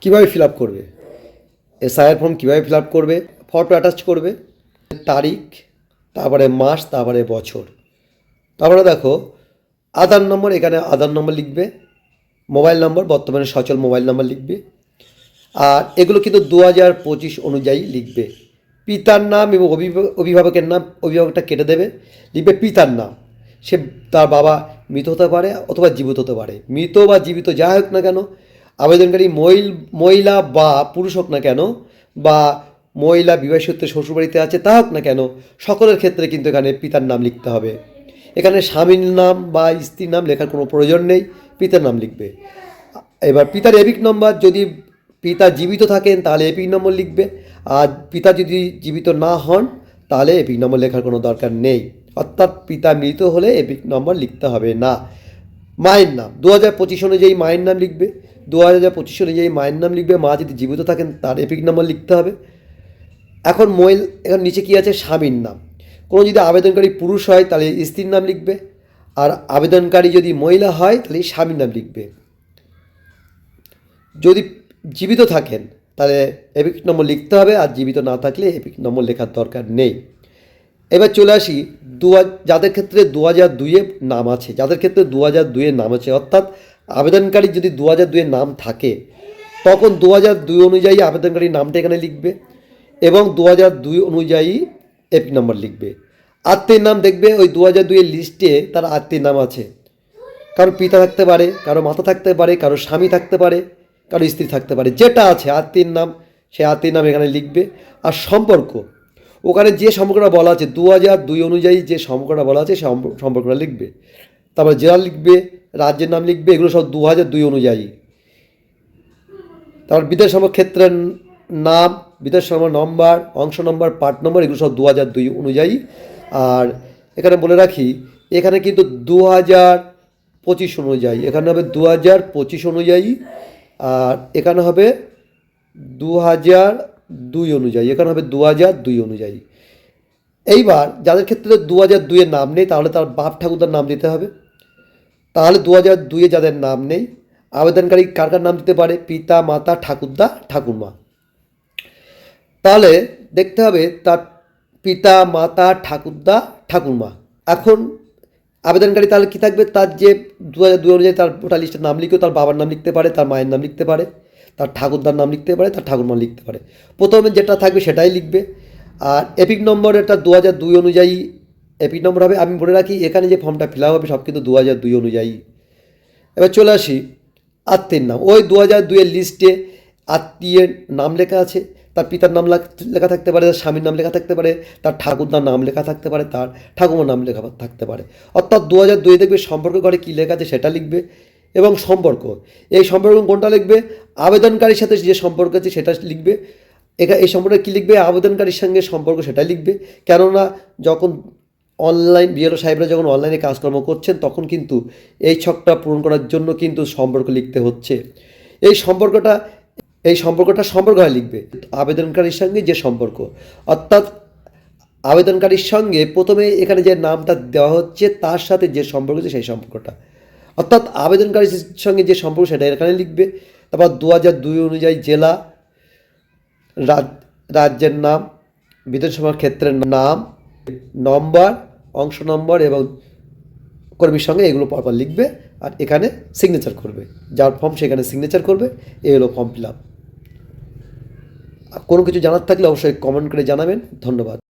কীভাবে fill up করবে? SIR form কীভাবে ফিল আপ করবে? ফটো অ্যাটাচ করবে? তারিখ, তারপরে মাস, তারপরে বছর। তারপরে দেখো, আধার নম্বর এখানে আধার নম্বর লিখবে। মোবাইল নম্বর বর্তমানে সচল মোবাইল নম্বর লিখবে। আর এগুলো কিন্তু দু হাজার পঁচিশ অনুযায়ী লিখবে। পিতার নাম এবং অভিভাবক অভিভাবকের নাম অভিভাবকটা কেটে দেবে। লিখবে পিতার নাম। সে তার বাবা মৃত হতে পারে অথবা জীবিত হতে পারে। মৃত বা জীবিত যা হোক না কেন আবেদনকারী মহিল মহিলা বা পুরুষ হোক না কেন, বা মহিলা বিবাহ সূত্রে শ্বশুরবাড়িতে আছে তা হোক না কেন, সকলের ক্ষেত্রে কিন্তু এখানে পিতার নাম লিখতে হবে। এখানে স্বামীর নাম বা স্ত্রীর নাম লেখার কোনো প্রয়োজন নেই, পিতার নাম লিখবে। এবার পিতার এপিক নম্বর, যদি পিতা জীবিত থাকেন তাহলে এপিক নম্বর লিখবে, আর পিতা যদি জীবিত না হন তাহলে এপিক নম্বর লেখার কোনো দরকার নেই। অর্থাৎ পিতা মৃত হলে এপিক নম্বর লিখতে হবে না। মায়ের নাম দু হাজার পঁচিশ অনুযায়ী মায়ের নাম লিখবে দু হাজার পঁচিশ অনুযায়ী মায়ের নাম লিখবে, মা যদি জীবিত থাকেন, তার এপিক নাম্বার লিখতে হবে। এখন মহিল, এখন নিচে কি আছে? স্বামীর নাম। কোনো যদি আবেদনকারী পুরুষ হয়, তাহলে স্ত্রীর নাম লিখবে। আর আবেদনকারী যদি মহিলা হয়, তাহলে স্বামীর নাম লিখবে। যদি জীবিত থাকেন, তাহলে এপিক নম্বর লিখতে হবে। আর জীবিত না থাকলে এপিক নম্বর লেখার দরকার নেই। এবার চলে আসি দু হাজার যাদের ক্ষেত্রে দু হাজার দুইয়ে নাম আছে, যাদের ক্ষেত্রে দু হাজার দুইয়ের নাম আছে, অর্থাৎ আবেদনকারী যদি দু হাজার দুইয়ের নাম থাকে, তখন দু হাজার দুই অনুযায়ী আবেদনকারীর নামটা এখানে লিখবে এবং দু হাজার দুই অনুযায়ী এপিক নম্বর লিখবে। আত্মীয়ের নাম দেখবে, ওই দু হাজার দুইয়ের লিস্টে তার আত্মীয়ের নাম আছে। কারও পিতা থাকতে পারে, কারও মাতা থাকতে পারে, কারও স্বামী থাকতে পারে, কারও স্ত্রী থাকতে পারে, যেটা আছে আত্মীয়ের নাম, সে আত্মীয়ের নাম এখানে লিখবে। আর সম্পর্ক, ওখানে যে সম্পর্কটা বলা আছে দু হাজার দুই অনুযায়ী যে সম্পর্কটা বলা আছে, সে সম্প- সম্পর্কটা লিখবে। তারপর জেলা লিখবে রাজ্যের নাম লিখবে, এগুলো সব দু হাজার দুই অনুযায়ী। তারপর বিদেশ ক্ষেত্রের নাম বিদেশ নম্বর, অংশ নম্বর, পার্ট নম্বর, এগুলো সব দু হাজার দুই অনুযায়ী। আর এখানে বলে রাখি, এখানে কিন্তু দু হাজার পঁচিশ অনুযায়ী, এখানে হবে দু হাজার পঁচিশ অনুযায়ী, আর এখানে হবে দু হাজার দুই অনুযায়ী, এখানে হবে দু হাজার দুই অনুযায়ী। এইবার যাদের ক্ষেত্রে দু হাজার দুইয়ের নাম নেই, তাহলে তার বাপ ঠাকুরদার নাম দিতে হবে। তাহলে দু হাজার দুইয়ে যাদের নাম নেই, আবেদনকারী কার কার নাম দিতে পারে? পিতা, মাতা, ঠাকুরদা, ঠাকুরমা। তাহলে দেখতে হবে তার পিতা, মাতা, ঠাকুরদা, ঠাকুরমা। এখন আবেদনকারী তাহলে কী থাকবে? তার যে দু হাজার দুই অনুযায়ী তার ওটা লিস্টের নাম লিখেও তার বাবার নাম লিখতে পারে, তার মায়ের নাম লিখতে পারে, তার ঠাকুরদার নাম লিখতে পারে, তার ঠাকুরমা লিখতে পারে। প্রথমে যেটা থাকবে সেটাই লিখবে। আর এপিক নম্বর এটা দু হাজার দুই অনুযায়ী এপিক নম্বর হবে, আমি বলে রাখি, এখানে যে ফর্মটা ফিল হবে, সব কিন্তু দু হাজার দুই অনুযায়ী। এবার চলে আসি, আত্মীয়ের নাম। ওই দু হাজার দুইয়ের লিস্টে আত্মীয়ের নাম লেখা আছে, তার পিতার নাম লেখা থাকতে পারে, তার স্বামীর নাম লেখা থাকতে পারে, তার ঠাকুরদার নাম লেখা থাকতে পারে, তার ঠাকুমার নাম লেখা থাকতে পারে। অর্থাৎ দু হাজার দুই দেখবে সম্পর্ক ঘরে কী লেখা আছে সেটা লিখবে, এবং সম্পর্ক। এই সম্পর্ক কোনটা লিখবে? আবেদনকারীর সাথে যে সম্পর্ক আছে সেটা লিখবে। এখানে এই সম্পর্কে কী লিখবে? আবেদনকারীর সঙ্গে সম্পর্ক সেটা লিখবে। কেননা যখন অনলাইন বিএলও সাহেবরা যখন অনলাইনে কাজকর্ম করছেন, তখন কিন্তু এই ছকটা পূরণ করার জন্য কিন্তু সম্পর্ক লিখতে হচ্ছে। এই সম্পর্কটা এই সম্পর্কটা সম্পর্ক হয় লিখবে। আবেদনকারীর সঙ্গে যে সম্পর্ক। অর্থাৎ আবেদনকারীর সঙ্গে প্রথমে এখানে যে নামটা দেওয়া হচ্ছে, তার সাথে যে সম্পর্ক আছে সেই সম্পর্কটা। অর্থাৎ আবেদনকারীর সঙ্গে যে সম্পর্ক, সেটা এখানে লিখবে। তারপর দু হাজার দুই অনুযায়ী জেলা, রাজ- রাজ্যের নাম, বিধানসভার ক্ষেত্রের নাম, নম্বর অংশ নম্বর এবং কর্মীর সঙ্গে এগুলো পরপর লিখবে আর এখানে সিগনেচার করবে। যার ফর্ম সেখানে সিগনেচার করবে এই হলো ফর্ম ফিল আপ কোনো কিছু জানার থাকলে অবশ্যই কমেন্ট করে জানাবেন। ধন্যবাদ।